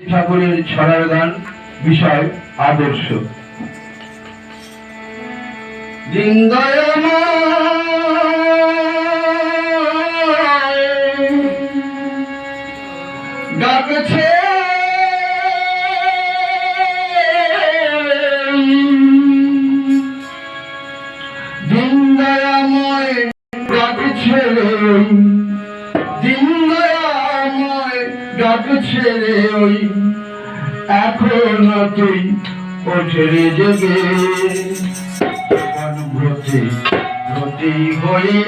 ঠাকুরের ছড়ার গান বিষয় আদর্শ। ডাকছে। দিনদয়াময় ডাকছে। ডাকছে ওই এখন তুই ওঠে রে জেগে অনুভূতি হয়ে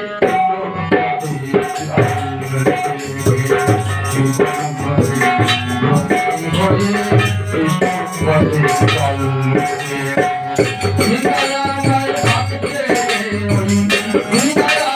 বাজার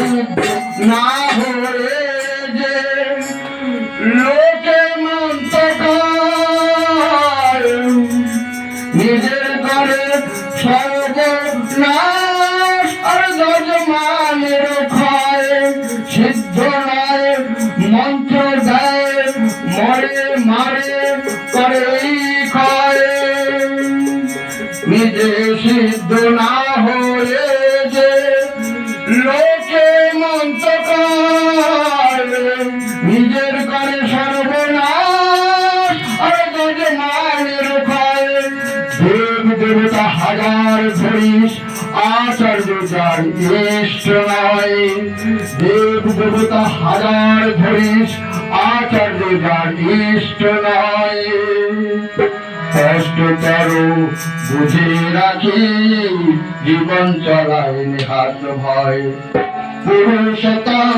সর্বনাশ আর যজমানের ক্ষয় সিদ্ধ নয় মন্ত্র দেয় মরে মারে ধরিস আচার্য যার ইষ্ট নয়। দেব দেবতা হাজার ধরিস, আচার্য যার ইষ্ট নয়। বুঝে রাখি, জীবন চলায় নিহাত ভয়। পুরুষতম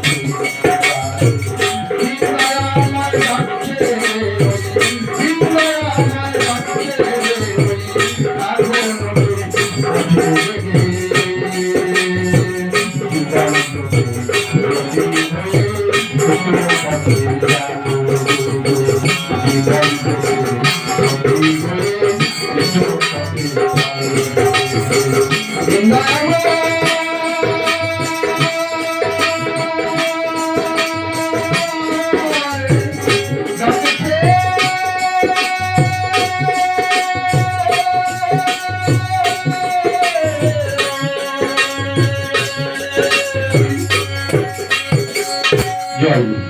Yeah.